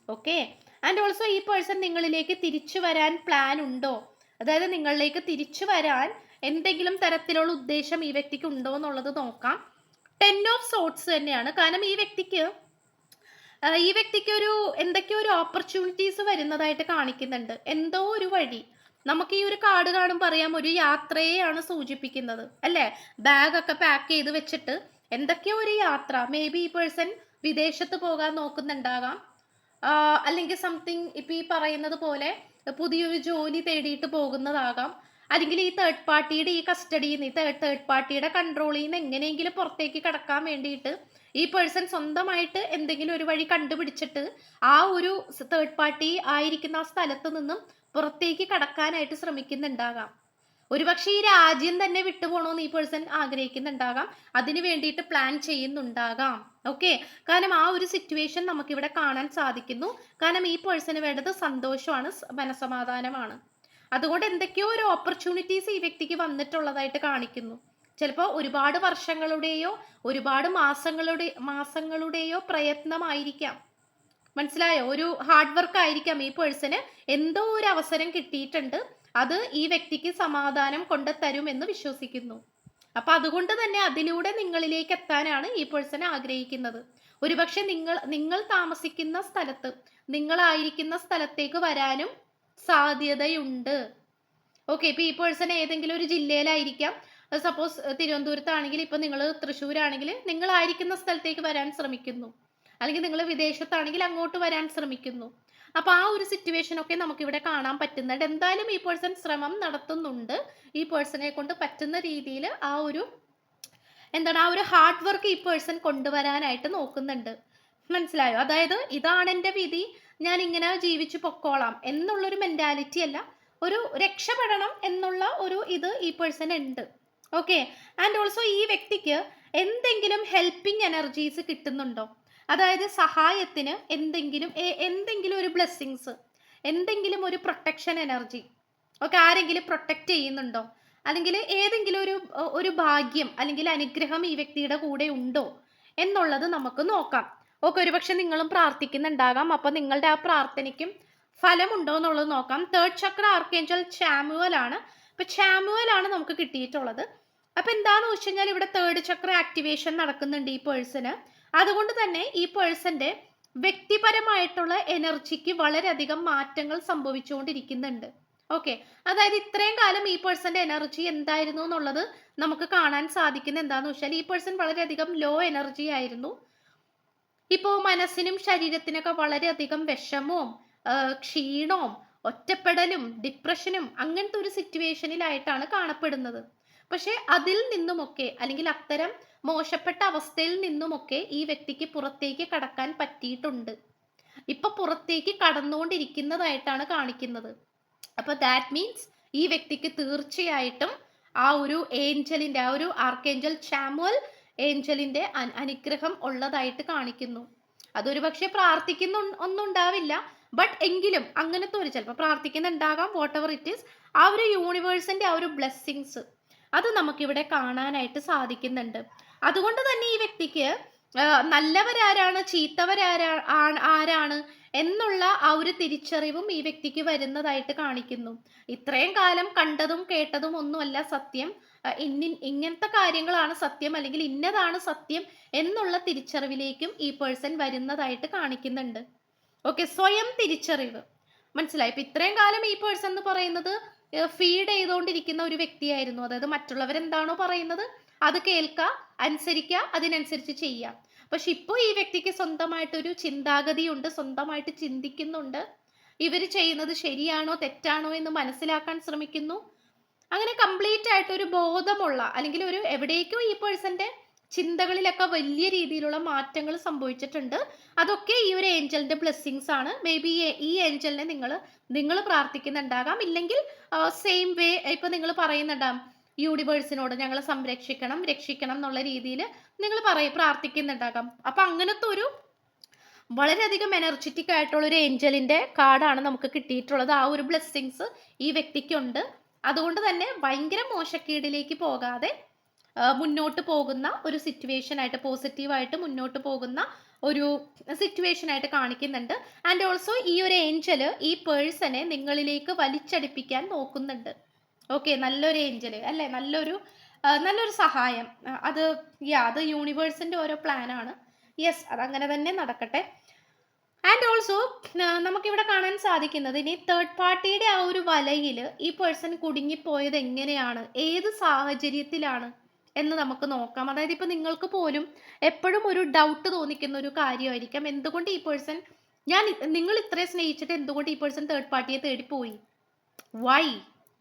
S1: ഓക്കെ ആൻഡ് ഓൾസോ ഈ പേഴ്സൺ നിങ്ങളിലേക്ക് തിരിച്ചു വരാൻ പ്ലാൻ ഉണ്ടോ? അതായത് നിങ്ങളിലേക്ക് തിരിച്ചു വരാൻ എന്തെങ്കിലും തരത്തിലുള്ള ഉദ്ദേശം ഈ വ്യക്തിക്ക് ഉണ്ടോ എന്നുള്ളത് നോക്കാം. ടെൻ ഓഫ് സോട്ട്സ് തന്നെയാണ്. കാരണം ഈ വ്യക്തിക്ക് ഈ വ്യക്തിക്ക് ഒരു എന്തൊക്കെയോ ഒരു ഓപ്പർച്യൂണിറ്റീസ് വരുന്നതായിട്ട് കാണിക്കുന്നുണ്ട്. എന്തോ ഒരു വഴി. നമുക്ക് ഈ ഒരു കാർഡ് കാണുമ്പോൾ അറിയാം ഒരു യാത്രയെയാണ് സൂചിപ്പിക്കുന്നത്. അല്ലേ? ബാഗൊക്കെ പാക്ക് ചെയ്ത് വെച്ചിട്ട് എന്തൊക്കെയോ ഒരു യാത്ര. മേ ബി ഈ പേഴ്സൺ വിദേശത്ത് പോകാൻ നോക്കുന്നുണ്ടാകാം. അല്ലെങ്കിൽ സംതിങ് ഇപ്പം ഈ പറയുന്നത് പോലെ പുതിയൊരു ജോലി തേടിയിട്ട് പോകുന്നതാകാം. അല്ലെങ്കിൽ ഈ തേർഡ് പാർട്ടിയുടെ ഈ കസ്റ്റഡിയിൽ നിന്ന് തേർഡ് തേർഡ് പാർട്ടിയുടെ കൺട്രോളിൽ നിന്ന് എങ്ങനെയെങ്കിലും പുറത്തേക്ക് കടക്കാൻ വേണ്ടിയിട്ട് ഈ പേഴ്സൺ സ്വന്തമായിട്ട് എന്തെങ്കിലും ഒരു വഴി കണ്ടുപിടിച്ചിട്ട് ആ ഒരു തേർഡ് പാർട്ടി ആയിരിക്കുന്ന ആ സ്ഥലത്ത് നിന്നും പുറത്തേക്ക് കടക്കാനായിട്ട് ശ്രമിക്കുന്നുണ്ടാകാം. ഒരുപക്ഷെ ഈ രാജ്യം തന്നെ വിട്ടുപോകണമെന്ന് ഈ പേഴ്സൺ ആഗ്രഹിക്കുന്നുണ്ടാകാം. അതിന് വേണ്ടിയിട്ട് പ്ലാൻ ചെയ്യുന്നുണ്ടാകാം. ഓക്കെ കാരണം ആ ഒരു സിറ്റുവേഷൻ നമുക്ക് ഇവിടെ കാണാൻ സാധിക്കുന്നു. കാരണം ഈ പേഴ്സണ് വേണ്ടത് സന്തോഷമാണ് മനസമാധാനമാണ്. അതുകൊണ്ട് എന്തൊക്കെയോ ഒരു ഓപ്പർച്യൂണിറ്റീസ് ഈ വ്യക്തിക്ക് വന്നിട്ടുള്ളതായിട്ട് കാണിക്കുന്നു. ചിലപ്പോൾ ഒരുപാട് വർഷങ്ങളുടെയോ ഒരുപാട് മാസങ്ങളുടെ മാസങ്ങളുടെയോ പ്രയത്നമായിരിക്കാം. മനസ്സിലായോ? ഒരു ഹാർഡ് വർക്ക് ആയിരിക്കാം ഈ പേഴ്സന് എന്തോ ഒരു അവസരം കിട്ടിയിട്ടുണ്ട്. അത് ഈ വ്യക്തിക്ക് സമാധാനം കൊണ്ടുതരും എന്ന് വിശ്വസിക്കുന്നു. അപ്പൊ അതുകൊണ്ട് തന്നെ അതിലൂടെ നിങ്ങളിലേക്ക് എത്താനാണ് ഈ പേഴ്സൺ ആഗ്രഹിക്കുന്നത്. ഒരുപക്ഷെ നിങ്ങൾ നിങ്ങൾ താമസിക്കുന്ന സ്ഥലത്ത് നിങ്ങളായിരിക്കുന്ന സ്ഥലത്തേക്ക് വരാനും സാധ്യതയുണ്ട്. ഓക്കെ ഇപ്പൊ ഈ പേഴ്സൺ ഏതെങ്കിലും ഒരു ജില്ലയിലായിരിക്കാം. സപ്പോസ് തിരുവനന്തപുരത്താണെങ്കിൽ ഇപ്പൊ നിങ്ങൾ തൃശ്ശൂരാണെങ്കിൽ നിങ്ങളായിരിക്കുന്ന സ്ഥലത്തേക്ക് വരാൻ ശ്രമിക്കുന്നു. അല്ലെങ്കിൽ നിങ്ങൾ വിദേശത്താണെങ്കിൽ അങ്ങോട്ട് വരാൻ ശ്രമിക്കുന്നു. അപ്പോൾ ആ ഒരു സിറ്റുവേഷൻ ഒക്കെ നമുക്ക് ഇവിടെ കാണാൻ പറ്റുന്നുണ്ട് എന്തായാലും ഈ പേഴ്സൺ ശ്രമം നടത്തുന്നുണ്ട്. ഈ പേഴ്സണെ കൊണ്ട് പറ്റുന്ന രീതിയിൽ ആ ഒരു എന്താണ് ആ ഒരു ഹാർഡ് വർക്ക് ഈ പേഴ്സൺ കൊണ്ടുവരാനായിട്ട് നോക്കുന്നുണ്ട്. മനസ്സിലായോ? അതായത് ഇതാണ് എന്റെ വിധി. ഞാൻ ഇങ്ങനെ ജീവിച്ചു പൊക്കോളാം എന്നുള്ളൊരു മെന്റാലിറ്റി അല്ല ഒരു രക്ഷപ്പെടണം എന്നുള്ള ഒരു ഇത് ഈ പേഴ്സൺ ഉണ്ട്. ഓക്കെ ആൻഡ് ഓൾസോ ഈ വ്യക്തിക്ക് എന്തെങ്കിലും ഹെൽപ്പിംഗ് എനർജീസ് കിട്ടുന്നുണ്ടോ? അതായത് സഹായത്തിന് എന്തെങ്കിലും എന്തെങ്കിലും ഒരു ബ്ലെസ്സിങ്സ് എന്തെങ്കിലും ഒരു പ്രൊട്ടക്ഷൻ എനർജി ഒക്കെ ആരെങ്കിലും പ്രൊട്ടക്റ്റ് ചെയ്യുന്നുണ്ടോ? അല്ലെങ്കിൽ ഏതെങ്കിലും ഒരു ഒരു ഭാഗ്യം അല്ലെങ്കിൽ അനുഗ്രഹം ഈ വ്യക്തിയുടെ കൂടെ ഉണ്ടോ? എന്നുള്ളത് നമുക്ക് നോക്കാം. ഓക്കെ ഒരുപക്ഷെ നിങ്ങളും പ്രാർത്ഥിക്കുന്നുണ്ടാകാം. അപ്പൊ നിങ്ങളുടെ ആ പ്രാർത്ഥനയ്ക്കും ഫലമുണ്ടോ എന്നുള്ളത് നോക്കാം. തേർഡ് ചക്ര ആർക്കേഞ്ചൽ ചാമുവൽ ആണ്. അപ്പൊ ചാമുവൽ ആണ് നമുക്ക് കിട്ടിയിട്ടുള്ളത്. അപ്പൊ എന്താന്ന് വെച്ച് കഴിഞ്ഞാൽ ഇവിടെ തേർഡ് ചക്ര ആക്ടിവേഷൻ നടക്കുന്നുണ്ട് ഈ പേഴ്സണ് അതുകൊണ്ട് തന്നെ ഈ പേഴ്സന്റെ വ്യക്തിപരമായിട്ടുള്ള എനർജിക്ക് വളരെയധികം മാറ്റങ്ങൾ സംഭവിച്ചുകൊണ്ടിരിക്കുന്നുണ്ട്. ഓക്കെ. അതായത് ഇത്രയും കാലം ഈ പേഴ്സന്റെ എനർജി എന്തായിരുന്നു എന്നുള്ളത് നമുക്ക് കാണാൻ സാധിക്കുന്ന എന്താന്ന് വെച്ചാൽ ഈ പേഴ്സൺ വളരെയധികം ലോ എനർജി ആയിരുന്നു. ഇപ്പോൾ മനസ്സിനും ശരീരത്തിനൊക്കെ വളരെയധികം വിഷമവും ക്ഷീണവും ഒറ്റപ്പെടലും ഡിപ്രഷനും അങ്ങനത്തെ ഒരു സിറ്റുവേഷനിലായിട്ടാണ് കാണപ്പെടുന്നത്. പക്ഷെ അതിൽ നിന്നുമൊക്കെ അല്ലെങ്കിൽ അത്തരം മോശപ്പെട്ട അവസ്ഥയിൽ നിന്നുമൊക്കെ ഈ വ്യക്തിക്ക് പുറത്തേക്ക് കടക്കാൻ പറ്റിയിട്ടുണ്ട്. ഇപ്പൊ പുറത്തേക്ക് കടന്നുകൊണ്ടിരിക്കുന്നതായിട്ടാണ് കാണിക്കുന്നത്. അപ്പൊ ദാറ്റ് മീൻസ് ഈ വ്യക്തിക്ക് തീർച്ചയായിട്ടും ആ ഒരു ഏഞ്ചലിന്റെ ആ ഒരു ആർക്കേഞ്ചൽ ചാമുവൽ ഏഞ്ചലിന്റെ അനുഗ്രഹം ഉള്ളതായിട്ട് കാണിക്കുന്നു. അതൊരു പക്ഷെ പ്രാർത്ഥിക്കുന്ന ഒന്നും ഉണ്ടാവില്ല. ബട്ട് എങ്കിലും അങ്ങനത്തെ ഒരു ചിലപ്പോൾ പ്രാർത്ഥിക്കുന്നുണ്ടാകാം വാട്ട് എവർ ഇറ്റ് ഈസ് ആ ഒരു യൂണിവേഴ്സിന്റെ ആ ഒരു ബ്ലെസ്സിങ്സ് അത് നമുക്കിവിടെ കാണാനായിട്ട് സാധിക്കുന്നുണ്ട്. അതുകൊണ്ട് തന്നെ ഈ വ്യക്തിക്ക് നല്ലവരാരാണ് ചീത്തവരാരാ ആരാണ് എന്നുള്ള ആ ഒരു തിരിച്ചറിവും ഈ വ്യക്തിക്ക് വരുന്നതായിട്ട് കാണിക്കുന്നു. ഇത്രയും കാലം കണ്ടതും കേട്ടതും ഒന്നുമല്ല സത്യം. ഇന്നി ഇങ്ങനത്തെ കാര്യങ്ങളാണ് സത്യം അല്ലെങ്കിൽ ഇന്നതാണ് സത്യം എന്നുള്ള തിരിച്ചറിവിലേക്കും ഈ പേഴ്സൺ വരുന്നതായിട്ട് കാണിക്കുന്നുണ്ട്. ഓക്കെ സ്വയം തിരിച്ചറിവ്. മനസ്സിലായി? ഇപ്പൊ ഇത്രയും കാലം ഈ പേഴ്സൺ എന്ന് പറയുന്നത് ഫീഡ് ചെയ്തുകൊണ്ടിരിക്കുന്ന ഒരു വ്യക്തിയായിരുന്നു. അതായത് മറ്റുള്ളവരെന്താണോ പറയുന്നത് അത് കേൾക്ക അനുസരിക്കുക അതിനനുസരിച്ച് ചെയ്യാം. പക്ഷെ ഇപ്പോൾ ഈ വ്യക്തിക്ക് സ്വന്തമായിട്ടൊരു ചിന്താഗതിയുണ്ട് സ്വന്തമായിട്ട് ചിന്തിക്കുന്നുണ്ട്. ഇവർ ചെയ്യുന്നത് ശരിയാണോ തെറ്റാണോ എന്ന് മനസ്സിലാക്കാൻ ശ്രമിക്കുന്നു. അങ്ങനെ കംപ്ലീറ്റ് ആയിട്ട് ഒരു ബോധമുള്ള അല്ലെങ്കിൽ ഒരു എവിടേക്കോ ഈ പേഴ്സന്റെ ചിന്തകളിലൊക്കെ വലിയ രീതിയിലുള്ള മാറ്റങ്ങൾ സംഭവിച്ചിട്ടുണ്ട്. അതൊക്കെ ഈ ഒരു ഏഞ്ചലിന്റെ ബ്ലെസ്സിങ്സ് ആണ്. മേ ബി ഈ ഏഞ്ചലിനെ നിങ്ങൾ നിങ്ങൾ പ്രാർത്ഥിക്കുന്നുണ്ടാകാം. ഇല്ലെങ്കിൽ സെയിം വേ ഇപ്പൊ നിങ്ങൾ പറയുന്നുണ്ടാകും യൂണിവേഴ്സിനോട് ഞങ്ങളെ സംരക്ഷിക്കണം രക്ഷിക്കണം എന്നുള്ള രീതിയിൽ നിങ്ങൾ പറയും പ്രാർത്ഥിക്കുന്നുണ്ടാകാം. അപ്പൊ അങ്ങനത്തെ ഒരു വളരെയധികം എനർജറ്റിക് ആയിട്ടുള്ള ഒരു ഏഞ്ചലിന്റെ കാർഡാണ് നമുക്ക് കിട്ടിയിട്ടുള്ളത്. ആ ഒരു ബ്ലെസ്സിങ്സ് ഈ വ്യക്തിക്കുണ്ട്. അതുകൊണ്ട് തന്നെ ഭയങ്കര മോശക്കേടിലേക്ക് പോകാതെ മുന്നോട്ട് പോകുന്ന ഒരു സിറ്റുവേഷൻ ആയിട്ട് പോസിറ്റീവായിട്ട് മുന്നോട്ട് പോകുന്ന ഒരു സിറ്റുവേഷൻ ആയിട്ട് കാണിക്കുന്നുണ്ട്. ആൻഡ് ഓൾസോ ഈ ഒരു ഏഞ്ചൽ ഈ പേഴ്സണെ നിങ്ങളിലേക്ക് വലിച്ചടിപ്പിക്കാൻ നോക്കുന്നുണ്ട്. ഓക്കെ നല്ലൊരു ഏഞ്ചൽ അല്ലേ? നല്ലൊരു നല്ലൊരു സഹായം. അത് യാ അത് യൂണിവേഴ്സിന്റെ ഓരോ പ്ലാനാണ് യെസ് അതങ്ങനെ തന്നെ നടക്കട്ടെ. ആൻഡ് ഓൾസോ നമുക്കിവിടെ കാണാൻ സാധിക്കുന്നത് ഇനി തേർഡ് പാർട്ടിയുടെ ആ ഒരു വലയിൽ ഈ പേഴ്സൺ കുടുങ്ങിപ്പോയത് എങ്ങനെയാണ്? ഏത് സാഹചര്യത്തിലാണ്? എന്ന് നമുക്ക് നോക്കാം. അതായത് ഇപ്പൊ നിങ്ങൾക്ക് പോലും എപ്പോഴും ഒരു ഡൗട്ട് തോന്നിക്കുന്ന ഒരു കാര്യമായിരിക്കാം. എന്തുകൊണ്ട് ഈ പേഴ്സൺ ഞാൻ നിങ്ങൾ ഇത്രയും സ്നേഹിച്ചിട്ട് എന്തുകൊണ്ട് ഈ പേഴ്സൺ തേർഡ് പാർട്ടിയെ തേടിപ്പോയി? വൈ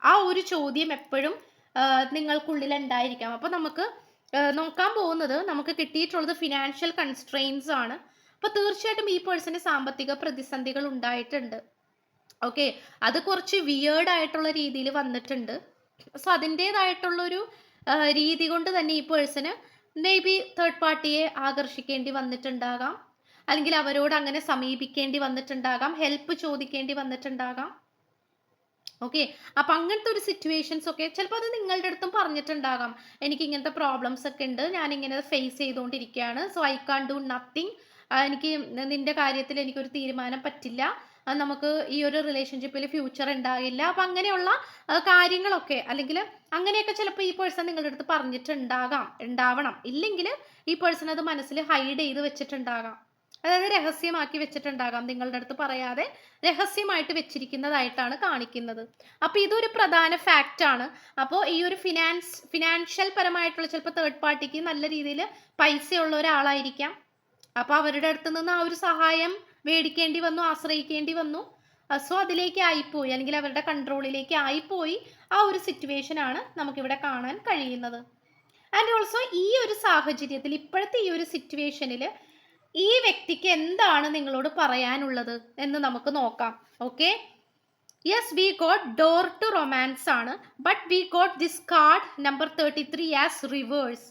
S1: ആ ഒരു ചോദ്യം എപ്പോഴും നിങ്ങൾക്കുള്ളിൽ ഉണ്ടായിരിക്കാം അപ്പോൾ നമുക്ക് നോക്കാൻ പോകുന്നത് നമുക്ക് കിട്ടിയിട്ടുള്ളത് ഫിനാൻഷ്യൽ കൺസ്ട്രെയിൻസ് ആണ്. അപ്പോൾ തീർച്ചയായിട്ടും ഈ പേഴ്സണ് സാമ്പത്തിക പ്രതിസന്ധികൾ ഉണ്ടായിട്ടുണ്ട്. ഓക്കെ അത് കുറച്ച് വിയേർഡ് ആയിട്ടുള്ള രീതിയിൽ വന്നിട്ടുണ്ട്. സോ അതിന്റെതായിട്ടുള്ളൊരു രീതി കൊണ്ട് തന്നെ ഈ പേഴ്സണ് മേ ബി തേർഡ് പാർട്ടിയെ ആകർഷിക്കേണ്ടി വന്നിട്ടുണ്ടാകാം. അല്ലെങ്കിൽ അവരോട് അങ്ങനെ സമീപിക്കേണ്ടി വന്നിട്ടുണ്ടാകാം. ഹെൽപ്പ് ചോദിക്കേണ്ടി വന്നിട്ടുണ്ടാകാം. ഓക്കെ അപ്പൊ അങ്ങനത്തെ ഒരു സിറ്റുവേഷൻസ് ഒക്കെ ചിലപ്പോൾ അത് നിങ്ങളുടെ അടുത്തും പറഞ്ഞിട്ടുണ്ടാകാം. എനിക്ക് ഇങ്ങനത്തെ പ്രോബ്ലംസ് ഒക്കെ ഉണ്ട്. ഞാൻ ഇങ്ങനെ ഫേസ് ചെയ്തുകൊണ്ടിരിക്കുകയാണ്. So I can do nothing എനിക്ക് നിന്റെ കാര്യത്തിൽ എനിക്കൊരു തീരുമാനം പറ്റില്ല. നമുക്ക് ഈ ഒരു റിലേഷൻഷിപ്പിൽ ഫ്യൂച്ചർ ഉണ്ടാകില്ല അപ്പം അങ്ങനെയുള്ള കാര്യങ്ങളൊക്കെ അല്ലെങ്കിൽ അങ്ങനെയൊക്കെ ചിലപ്പോൾ ഈ പേഴ്സൺ നിങ്ങളുടെ അടുത്ത് പറഞ്ഞിട്ടുണ്ടാകാം ഉണ്ടാവണം ഇല്ലെങ്കിൽ ഈ പേഴ്സൺ അത് മനസ്സിൽ ഹൈഡ് ചെയ്ത് വെച്ചിട്ടുണ്ടാകാം. അതായത് രഹസ്യമാക്കി വെച്ചിട്ടുണ്ടാകാം. നിങ്ങളുടെ അടുത്ത് പറയാതെ രഹസ്യമായിട്ട് വെച്ചിരിക്കുന്നതായിട്ടാണ് കാണിക്കുന്നത്. അപ്പോൾ ഇതൊരു പ്രധാന ഫാക്റ്റ് ആണ്. അപ്പോൾ ഈ ഒരു ഫിനാൻസ് ഫിനാൻഷ്യൽ പരമായിട്ടുള്ള ചിലപ്പോൾ തേർഡ് പാർട്ടിക്ക് നല്ല രീതിയിൽ പൈസയുള്ള ഒരാളായിരിക്കാം. അപ്പോൾ അവരുടെ അടുത്ത് നിന്ന് ആ ഒരു സഹായം മേടിക്കേണ്ടി വന്നു ആശ്രയിക്കേണ്ടി വന്നു. സോ അതിലേക്ക് ആയിപ്പോയി. അല്ലെങ്കിൽ അവരുടെ കൺട്രോളിലേക്ക് ആയിപ്പോയി ആ ഒരു സിറ്റുവേഷൻ ആണ് നമുക്കിവിടെ കാണാൻ കഴിയുന്നത്. ആൻഡ് ഓൾസോ ഈ ഒരു സാഹചര്യത്തിൽ ഇപ്പോഴത്തെ ഈ ഒരു സിറ്റുവേഷനിൽ ഈ വ്യക്തിക്ക് എന്താണ് നിങ്ങളോട് പറയാനുള്ളത് എന്ന് നമുക്ക് നോക്കാം. Okay yes we got door to romance ആണ്. But we got this card number thirty three as reverse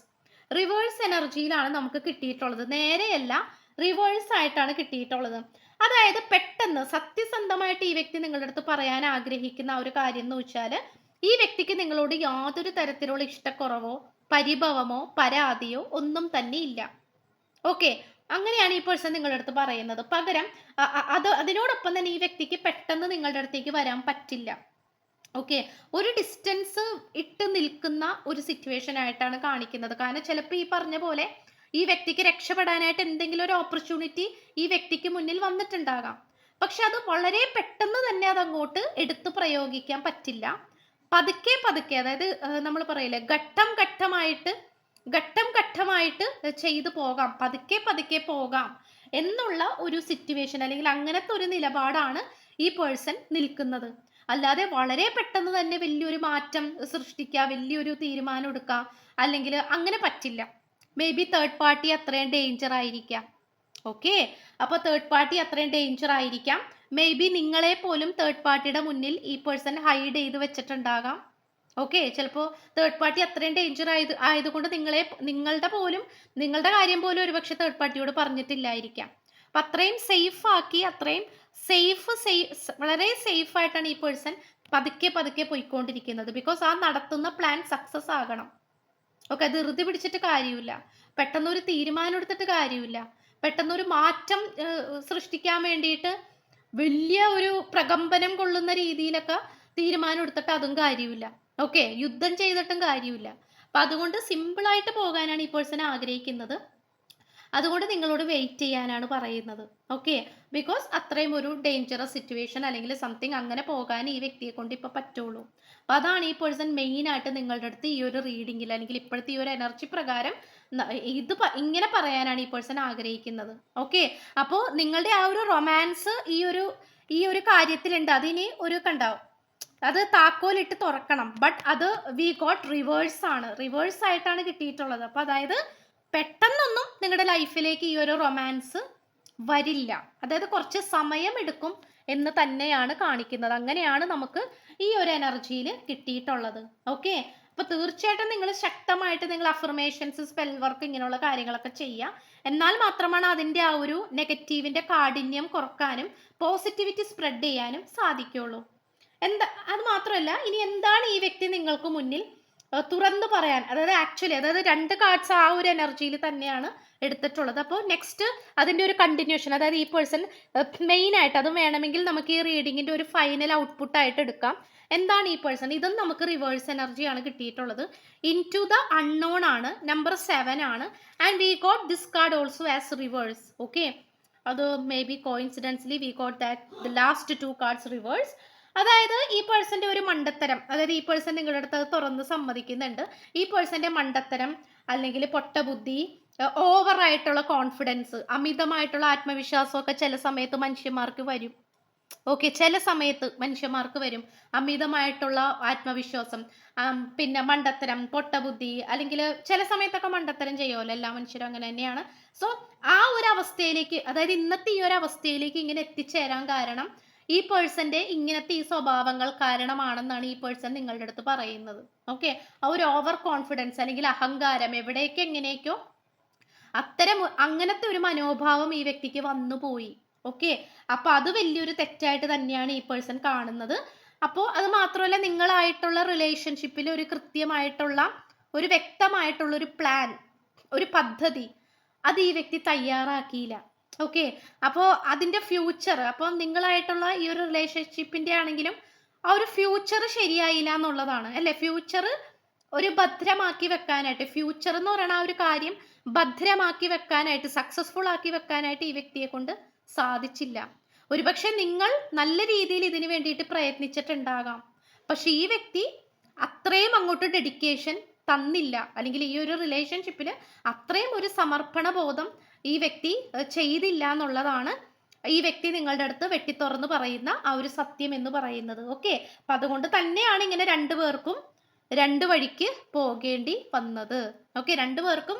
S1: reverse എനർജിയിലാണ് നമുക്ക് കിട്ടിയിട്ടുള്ളത്. നേരെയല്ല റിവേഴ്സ് ആയിട്ടാണ് കിട്ടിയിട്ടുള്ളത്. അതായത് പെട്ടെന്ന് സത്യസന്ധമായിട്ട് ഈ വ്യക്തി നിങ്ങളുടെ അടുത്ത് പറയാൻ ആഗ്രഹിക്കുന്ന ഒരു കാര്യം എന്ന് വെച്ചാൽ ഈ വ്യക്തിക്ക് നിങ്ങളോട് യാതൊരു തരത്തിലുള്ള ഇഷ്ടക്കുറവോ പരിഭവമോ പരാതിയോ ഒന്നും തന്നെ ഇല്ല. ഓക്കെ? അങ്ങനെയാണ് ഈ പേഴ്സൺ നിങ്ങളുടെ അടുത്ത് പറയുന്നത്. പകരം അത് അതിനോടൊപ്പം തന്നെ ഈ വ്യക്തിക്ക് പെട്ടെന്ന് നിങ്ങളുടെ അടുത്തേക്ക് വരാൻ പറ്റില്ല. ഓക്കെ? ഒരു ഡിസ്റ്റൻസ് ഇട്ട് നിൽക്കുന്ന ഒരു സിറ്റുവേഷൻ ആയിട്ടാണ് കാണിക്കുന്നത്. കാരണം ചിലപ്പോൾ ഈ പറഞ്ഞ പോലെ ഈ വ്യക്തിക്ക് രക്ഷപ്പെടാനായിട്ട് എന്തെങ്കിലും ഒരു ഓപ്പർച്യൂണിറ്റി ഈ വ്യക്തിക്ക് മുന്നിൽ വന്നിട്ടുണ്ടാകാം. പക്ഷെ അത് വളരെ പെട്ടെന്ന് തന്നെ അത് അങ്ങോട്ട് എടുത്തു പ്രയോഗിക്കാൻ പറ്റില്ല. പതുക്കെ പതുക്കെ അതായത് നമ്മൾ പറയില്ലേ ഘട്ടം ഘട്ടമായിട്ട് ഘട്ടം ഘട്ടമായിട്ട് ചെയ്തു പോകാം പതുക്കെ പതുക്കെ പോകാം എന്നുള്ള ഒരു സിറ്റുവേഷൻ അല്ലെങ്കിൽ അങ്ങനത്തെ ഒരു നിലപാടാണ് ഈ പേഴ്സൺ നിൽക്കുന്നത്. അല്ലാതെ വളരെ പെട്ടെന്ന് തന്നെ വലിയൊരു മാറ്റം സൃഷ്ടിക്കുക വലിയൊരു തീരുമാനം എടുക്കുക അല്ലെങ്കിൽ അങ്ങനെ പറ്റില്ല. മേ ബി തേർഡ് പാർട്ടി അത്രയും ഡേഞ്ചർ ആയിരിക്കാം. ഓക്കെ അപ്പോൾ തേർഡ് പാർട്ടി അത്രയും ഡേഞ്ചർ ആയിരിക്കാം. മേ ബി നിങ്ങളെ പോലും തേർഡ് പാർട്ടിയുടെ മുന്നിൽ ഈ പേഴ്സൺ ഹൈഡ് ചെയ്ത് വെച്ചിട്ടുണ്ടാകാം. ഓക്കെ ചിലപ്പോൾ തേർഡ് പാർട്ടി അത്രയും ഡേഞ്ചർ ആയത് ആയതുകൊണ്ട് നിങ്ങളെ നിങ്ങളുടെ പോലും നിങ്ങളുടെ കാര്യം പോലും ഒരുപക്ഷെ തേർഡ് പാർട്ടിയോട് പറഞ്ഞിട്ടില്ലായിരിക്കാം. അപ്പം അത്രയും സേഫ് ആക്കി അത്രയും സേഫ് സേഫ് വളരെ സേഫ് ആയിട്ടാണ് ഈ പേഴ്സൺ പതുക്കെ പതുക്കെ പോയിക്കൊണ്ടിരിക്കുന്നത്. ബിക്കോസ് ആ നടത്തുന്ന പ്ലാൻ സക്സസ് ആകണം. ഓക്കെ ധൃതി പിടിച്ചിട്ട് കാര്യമില്ല. പെട്ടെന്നൊരു തീരുമാനം എടുത്തിട്ട് കാര്യമില്ല. പെട്ടെന്നൊരു മാറ്റം സൃഷ്ടിക്കാൻ വേണ്ടിയിട്ട് വലിയ ഒരു പ്രകമ്പനം കൊള്ളുന്ന രീതിയിലൊക്കെ തീരുമാനം എടുത്തിട്ട് അതും കാര്യമില്ല. ഓക്കെ യുദ്ധം ചെയ്തിട്ടും കാര്യമില്ല. അപ്പം അതുകൊണ്ട് സിമ്പിളായിട്ട് പോകാനാണ് ഈ പേഴ്സൺ ആഗ്രഹിക്കുന്നത് അതുകൊണ്ട് നിങ്ങളോട് വെയിറ്റ് ചെയ്യാനാണ് പറയുന്നത്. ഓക്കെ ബിക്കോസ് അത്രയും ഒരു ഡേഞ്ചറസ് സിറ്റുവേഷൻ അല്ലെങ്കിൽ സംതിങ് അങ്ങനെ പോകാൻ ഈ വ്യക്തിയെ കൊണ്ട് ഇപ്പോൾ പറ്റുള്ളൂ. അപ്പം അതാണ് ഈ പേഴ്സൺ മെയിൻ ആയിട്ട് നിങ്ങളുടെ അടുത്ത് ഈ ഒരു റീഡിങ്ങിൽ അല്ലെങ്കിൽ ഇപ്പോഴത്തെ ഈ ഒരു എനർജി പ്രകാരം ഇത് ഇങ്ങനെ പറയാനാണ് ഈ പേഴ്സൺ ആഗ്രഹിക്കുന്നത്. ഓക്കെ അപ്പോ നിങ്ങളുടെ ആ ഒരു റൊമാൻസ് ഈ ഒരു ഈ ഒരു കാര്യത്തിലുണ്ട്. അതിനി ഒരു കണ്ടാവും അത് താക്കോലിട്ട് തുറക്കണം. ബട്ട് അത് വി ഗോട്ട് റിവേഴ്സ് ആണ്. റിവേഴ്സ് ആയിട്ടാണ് കിട്ടിയിട്ടുള്ളത്. അപ്പോൾ അതായത് പെട്ടെന്നൊന്നും നിങ്ങളുടെ ലൈഫിലേക്ക് ഈ ഒരു റൊമാൻസ് വരില്ല. അതായത് കുറച്ച് സമയമെടുക്കും എന്ന് തന്നെയാണ് കാണിക്കുന്നത്. അങ്ങനെയാണ് നമുക്ക് ഈ ഒരു എനർജിയിൽ കിട്ടിയിട്ടുള്ളത്. ഓക്കെ അപ്പോൾ തീർച്ചയായിട്ടും നിങ്ങൾ ശക്തമായിട്ട് നിങ്ങൾ അഫർമേഷൻസ് സ്പെൽ വർക്ക് ഇങ്ങനെയുള്ള കാര്യങ്ങളൊക്കെ ചെയ്യുക എന്നാൽ മാത്രമാണ് അതിന്റെ ആ ഒരു നെഗറ്റീവിന്റെ കാഠിന്യം കുറക്കാനും പോസിറ്റിവിറ്റി സ്പ്രെഡ് ചെയ്യാനും സാധിക്കുള്ളൂ എന്താ അത് മാത്രമല്ല ഇനി എന്താണ് ഈ വ്യക്തി നിങ്ങൾക്ക് മുന്നിൽ തുറന്നു പറയാൻ. അതായത് ആക്ച്വലി അതായത് രണ്ട് കാർഡ്സ് ആ ഒരു എനർജിയിൽ തന്നെയാണ് എടുത്തിട്ടുള്ളത്. അപ്പോൾ നെക്സ്റ്റ് അതിന്റെ ഒരു കണ്ടിന്യൂഷൻ അതായത് ഈ പേഴ്സൺ മെയിൻ ആയിട്ട് അതും വേണമെങ്കിൽ നമുക്ക് ഈ റീഡിങ്ങിന്റെ ഒരു ഫൈനൽ ഔട്ട്പുട്ട് ആയിട്ട് എടുക്കാം. എന്താണ് ഈ പേഴ്സൺ ഇതും നമുക്ക് റിവേഴ്സ് എനർജിയാണ് കിട്ടിയിട്ടുള്ളത്. ഇൻ ടു ദ അൺനോൺ ആണ് നമ്പർ സെവൻ ആണ്. And we got this card also as reverse okay അത് maybe coincidentally we got that the last two cards reverse അതായത് ഈ പേഴ്സന്റെ ഒരു മണ്ടത്തരം അതായത് ഈ പേഴ്സൺ നിങ്ങളുടെ അടുത്ത് തുറന്ന് സമ്മതിക്കുന്നുണ്ട്. ഈ പേഴ്സന്റെ മണ്ടത്തരം അല്ലെങ്കിൽ പൊട്ടബുദ്ധി ഓവർ ആയിട്ടുള്ള കോൺഫിഡൻസ് അമിതമായിട്ടുള്ള ആത്മവിശ്വാസമൊക്കെ ചില സമയത്ത് മനുഷ്യന്മാർക്ക് വരും. ഓക്കെ ചില സമയത്ത് മനുഷ്യന്മാർക്ക് വരും. അമിതമായിട്ടുള്ള ആത്മവിശ്വാസം പിന്നെ മണ്ടത്തരം പൊട്ടബുദ്ധി അല്ലെങ്കിൽ ചില സമയത്തൊക്കെ മണ്ടത്തരം ചെയ്യുമല്ലോ. എല്ലാ മനുഷ്യരും അങ്ങനെ തന്നെയാണ്. സോ ആ ഒരു അവസ്ഥയിലേക്ക് അതായത് ഇന്നത്തെ ഈ ഒരു അവസ്ഥയിലേക്ക് ഇങ്ങനെ എത്തിച്ചേരാൻ കാരണം ഈ പേഴ്സന്റെ ഇങ്ങനത്തെ ഈ സ്വഭാവങ്ങൾ കാരണമാണെന്നാണ് ഈ പേഴ്സൺ നിങ്ങളുടെ അടുത്ത് പറയുന്നത്. ഓക്കെ ആ ഒരു ഓവർ കോൺഫിഡൻസ് അല്ലെങ്കിൽ അഹങ്കാരം എവിടേക്ക് എങ്ങനെയൊക്കെയോ അത്തരം അങ്ങനത്തെ ഒരു മനോഭാവം ഈ വ്യക്തിക്ക് വന്നു പോയി. ഓക്കെ അപ്പൊ അത് വലിയൊരു തെറ്റായിട്ട് തന്നെയാണ് ഈ പേഴ്സൺ കാണുന്നത്. അപ്പോൾ അത് മാത്രമല്ല നിങ്ങളായിട്ടുള്ള റിലേഷൻഷിപ്പിൽ ഒരു കൃത്യമായിട്ടുള്ള ഒരു വ്യക്തമായിട്ടുള്ള ഒരു പ്ലാൻ ഒരു പദ്ധതി അത് ഈ വ്യക്തി തയ്യാറാക്കിയില്ല. ഓക്കെ അപ്പോൾ അതിന്റെ ഫ്യൂച്ചർ അപ്പോൾ നിങ്ങളായിട്ടുള്ള ഈ ഒരു റിലേഷൻഷിപ്പിന്റെ ആണെങ്കിലും ആ ഒരു ഫ്യൂച്ചർ ശരിയായില്ല എന്നുള്ളതാണ്. അല്ലേ? ഫ്യൂച്ചർ ഒരു ഭദ്രമാക്കി വെക്കാനായിട്ട് ഫ്യൂച്ചർ എന്ന് പറയുന്ന ആ ഒരു കാര്യം ഭദ്രമാക്കി വെക്കാനായിട്ട് സക്സസ്ഫുൾ ആക്കി വെക്കാനായിട്ട് ഈ വ്യക്തിയെ കൊണ്ട് സാധിച്ചില്ല. ഒരുപക്ഷെ നിങ്ങൾ നല്ല രീതിയിൽ ഇതിന് വേണ്ടിയിട്ട് പ്രയത്നിച്ചിട്ടുണ്ടാകാം. പക്ഷെ ഈ വ്യക്തി അത്രയും അങ്ങോട്ട് ഡെഡിക്കേഷൻ തന്നില്ല. അല്ലെങ്കിൽ ഈ ഒരു റിലേഷൻഷിപ്പിൽ അത്രയും ഒരു സമർപ്പണ ബോധം ഈ വ്യക്തി ചെയ്തില്ല എന്നുള്ളതാണ് ഈ വ്യക്തി നിങ്ങളുടെ അടുത്ത് വെട്ടിത്തുറന്ന് പറയുന്ന ആ ഒരു സത്യം എന്ന് പറയുന്നത്. ഓക്കെ അപ്പൊ അതുകൊണ്ട് തന്നെയാണ് ഇങ്ങനെ രണ്ടു പേർക്കും രണ്ട് വഴിക്ക് പോകേണ്ടി വന്നത്. ഓക്കെ രണ്ടു പേർക്കും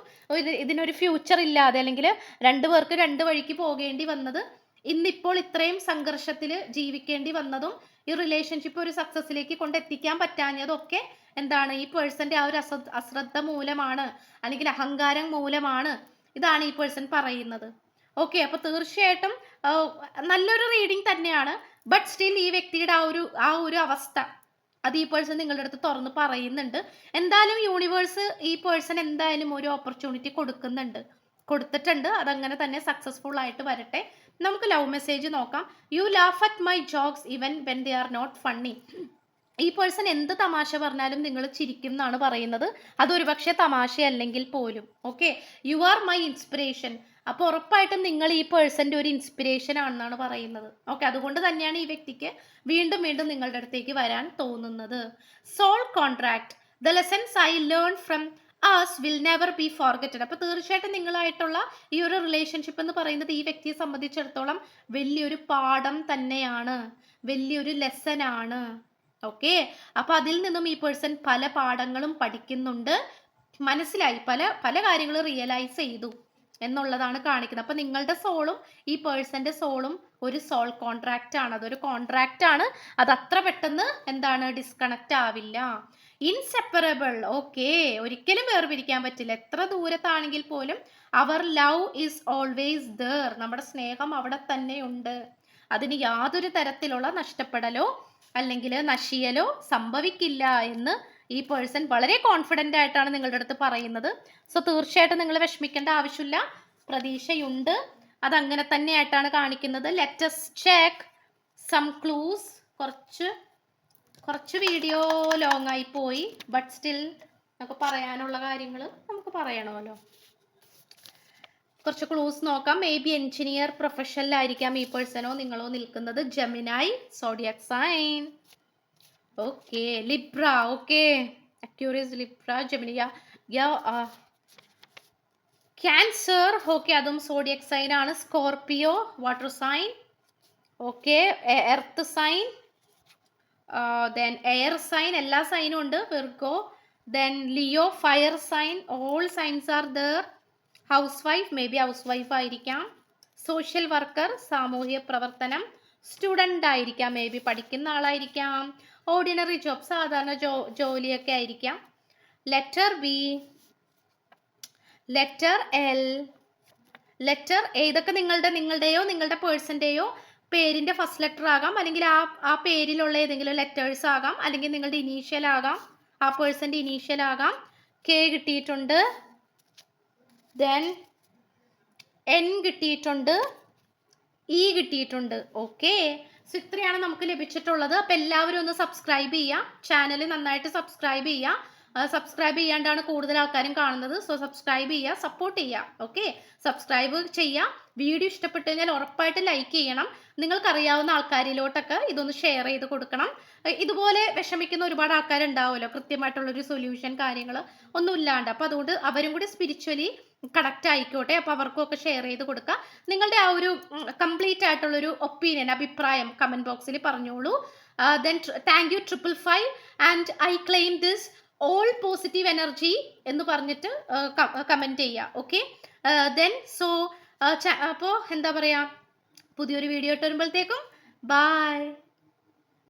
S1: ഇതിനൊരു ഫ്യൂച്ചർ ഇല്ലാതെ അല്ലെങ്കിൽ രണ്ടു പേർക്ക് രണ്ട് വഴിക്ക് പോകേണ്ടി വന്നത് ഇന്നിപ്പോൾ ഇത്രയും സംഘർഷത്തിൽ ജീവിക്കേണ്ടി വന്നതും ഈ റിലേഷൻഷിപ്പ് ഒരു സക്സസ്സിലേക്ക് കൊണ്ടെത്തിക്കാൻ പറ്റാഞ്ഞതും ഒക്കെ എന്താണ്? ഈ പേഴ്സന്റെ ആ ഒരു അശ്ര അശ്രദ്ധ മൂലമാണ് അല്ലെങ്കിൽ അഹങ്കാരം മൂലമാണ്. ഇതാണ് ഈ പേഴ്സൺ പറയുന്നത്. ഓക്കെ അപ്പൊ തീർച്ചയായിട്ടും നല്ലൊരു റീഡിംഗ് തന്നെയാണ്. ബട്ട് സ്റ്റിൽ ഈ വ്യക്തിയുടെ ആ ഒരു ആ ഒരു അവസ്ഥ അത് ഈ പേഴ്സൺ നിങ്ങളുടെ അടുത്ത് തുറന്ന് പറയുന്നുണ്ട്. എന്തായാലും യൂണിവേഴ്സ് ഈ പേഴ്സൺ എന്തായാലും ഒരു ഓപ്പർച്യൂണിറ്റി കൊടുക്കുന്നുണ്ട്. കൊടുത്തിട്ടുണ്ട്. അതങ്ങനെ തന്നെ സക്സസ്ഫുൾ ആയിട്ട് വരട്ടെ. നമുക്ക് ലവ് മെസ്സേജ് നോക്കാം. You laugh at my jokes even when they are not funny ഈ പേഴ്സൺ എന്ത് തമാശ പറഞ്ഞാലും നിങ്ങൾ ചിരിക്കും എന്നാണ് പറയുന്നത്. അതൊരു പക്ഷേ തമാശയല്ലെങ്കിൽ പോലും. Okay you are my inspiration അപ്പോൾ ഉറപ്പായിട്ടും നിങ്ങൾ ഈ പേഴ്സന്റെ ഒരു ഇൻസ്പിറേഷൻ ആണെന്നാണ് പറയുന്നത്. ഓക്കെ അതുകൊണ്ട് തന്നെയാണ് ഈ വ്യക്തിക്ക് വീണ്ടും വീണ്ടും നിങ്ങളുടെ അടുത്തേക്ക് വരാൻ തോന്നുന്നത്. Soul contract the lessons I learn from us will never be forgotten അപ്പോൾ തീർച്ചയായിട്ടും നിങ്ങളായിട്ടുള്ള ഈ ഒരു റിലേഷൻഷിപ്പ് എന്ന് പറയുന്നത് ഈ വ്യക്തിയെ സംബന്ധിച്ചിടത്തോളം വലിയൊരു പാഠം തന്നെയാണ്. വലിയൊരു ലെസൺ ആണ്. ഓക്കെ അപ്പൊ അതിൽ നിന്നും ഈ പേഴ്സൺ പല പാഠങ്ങളും പഠിക്കുന്നുണ്ട്. മനസ്സിലായി. പല പല കാര്യങ്ങളും റിയലൈസ് ചെയ്തു എന്നുള്ളതാണ് കാണിക്കുന്നത്. അപ്പൊ നിങ്ങളുടെ സോളും ഈ പേഴ്സന്റെ സോളും ഒരു സോൾ കോൺട്രാക്റ്റ് ആണ്. അതൊരു കോൺട്രാക്റ്റ് ആണ്. അത് അത്ര പെട്ടെന്ന് എന്താണ് ഡിസ്കണക്റ്റ് ആവില്ല. ഇൻസെപ്പറബിൾ ഓക്കെ ഒരിക്കലും വേർപിരിക്കാൻ പറ്റില്ല. എത്ര ദൂരത്താണെങ്കിൽ പോലും our love is always there നമ്മുടെ സ്നേഹം അവിടെ തന്നെ ഉണ്ട്. അതിന് യാതൊരു തരത്തിലുള്ള നഷ്ടപ്പെടലോ അല്ലെങ്കിൽ നശിയലോ സംഭവിക്കില്ല എന്ന് ഈ പേഴ്സൺ വളരെ കോൺഫിഡന്റ് ആയിട്ടാണ് നിങ്ങളുടെ അടുത്ത് പറയുന്നത്. സോ തീർച്ചയായിട്ടും നിങ്ങൾ വിഷമിക്കേണ്ട ആവശ്യമില്ല. പ്രതീക്ഷയുണ്ട്. അതങ്ങനെ തന്നെയായിട്ടാണ് കാണിക്കുന്നത്. ലെറ്റസ് ചെക്ക് സം ക്ലൂസ് കുറച്ച് കുറച്ച് വീഡിയോ ലോങ് ആയി പോയി. ബട്ട് സ്റ്റിൽ നമുക്ക് പറയാനുള്ള കാര്യങ്ങൾ നമുക്ക് പറയണമല്ലോ. കുറച്ച് ക്ലൂസ് നോക്കാം. മേ ബി എഞ്ചിനീയർ പ്രൊഫഷനിലായിരിക്കാം ഈ പേഴ്സണോ നിങ്ങളോ നിൽക്കുന്നത് Gemini zodiac sign okay Libra okay Aquarius Libra Gemini cancer okay അതും സോഡിയക് സൈൻ ആണ്. Scorpio water sign okay earth sign then air sign എല്ലാ സൈനും ഉണ്ട്. Virgo then Leo fire sign all signs are there housewife maybe housewife ആയിരിക്കാം. Social worker സാമൂഹ്യ പ്രവർത്തനം student ആയിരിക്കാം may be പഠിക്കുന്ന ആളായിരിക്കാം. ഓർഡിനറി ജോബ് സാധാരണ ജോ ജോലിയൊക്കെ ആയിരിക്കാം. Letter B letter L letter ഏതൊക്കെ നിങ്ങളുടെ നിങ്ങളുടെയോ നിങ്ങളുടെ പേഴ്സന്റെയോ പേരിന്റെ ഫസ്റ്റ് ലെറ്റർ ആകാം. അല്ലെങ്കിൽ ആ ആ പേരിലുള്ള ഏതെങ്കിലും ലെറ്റേഴ്സ് ആകാം. അല്ലെങ്കിൽ നിങ്ങളുടെ ഇനീഷ്യൽ ആകാം. ആ പേഴ്സന്റെ ഇനീഷ്യൽ ആകാം. കെ കിട്ടിയിട്ടുണ്ട്. ദെൻ എൻ കിട്ടിയിട്ടുണ്ട് ഇ കിട്ടിയിട്ടുണ്ട്. ഓക്കെ സോ ഇത്രയാണ് നമുക്ക് ലഭിച്ചിട്ടുള്ളത്. അപ്പം എല്ലാവരും ഒന്ന് സബ്സ്ക്രൈബ് ചെയ്യുക ചാനൽ നന്നായിട്ട് സബ്സ്ക്രൈബ് ചെയ്യുക സബ്സ്ക്രൈബ് ചെയ്യാണ്ടാണ് കൂടുതൽ ആൾക്കാരും കാണുന്നത്. സോ സബ്സ്ക്രൈബ് ചെയ്യുക സപ്പോർട്ട് ചെയ്യുക. ഓക്കെ സബ്സ്ക്രൈബ് ചെയ്യുക. വീഡിയോ ഇഷ്ടപ്പെട്ടു കഴിഞ്ഞാൽ ഉറപ്പായിട്ട് ലൈക്ക് ചെയ്യണം. നിങ്ങൾക്കറിയാവുന്ന ആൾക്കാരിലോട്ടൊക്കെ ഇതൊന്ന് ഷെയർ ചെയ്ത് കൊടുക്കണം. ഇതുപോലെ വിഷമിക്കുന്ന ഒരുപാട് ആൾക്കാരുണ്ടാവുമല്ലോ. കൃത്യമായിട്ടുള്ളൊരു സൊല്യൂഷൻ കാര്യങ്ങൾ ഒന്നും ഇല്ലാണ്ട് അപ്പോൾ അതുകൊണ്ട് അവരും കൂടി സ്പിരിച്വലി കണക്റ്റ് ആയിക്കോട്ടെ. അപ്പോൾ അവർക്കും ഒക്കെ ഷെയർ ചെയ്ത് കൊടുക്കുക നിങ്ങളുടെ ആ ഒരു കംപ്ലീറ്റ് ആയിട്ടുള്ള ഒരു ഒപ്പീനിയൻ അഭിപ്രായം കമന്റ് ബോക്സിൽ പറഞ്ഞോളൂ. Then thank you triple five and I claim this all positive energy എന്ന് പറഞ്ഞിട്ട് കമന്റ് ചെയ്യുക ഓക്കെ ദെൻ സോ അപ്പോൾ എന്താ പറയുക പുതിയൊരു വീഡിയോ ഇട്ട് വരുമ്പോഴത്തേക്കും ബായ്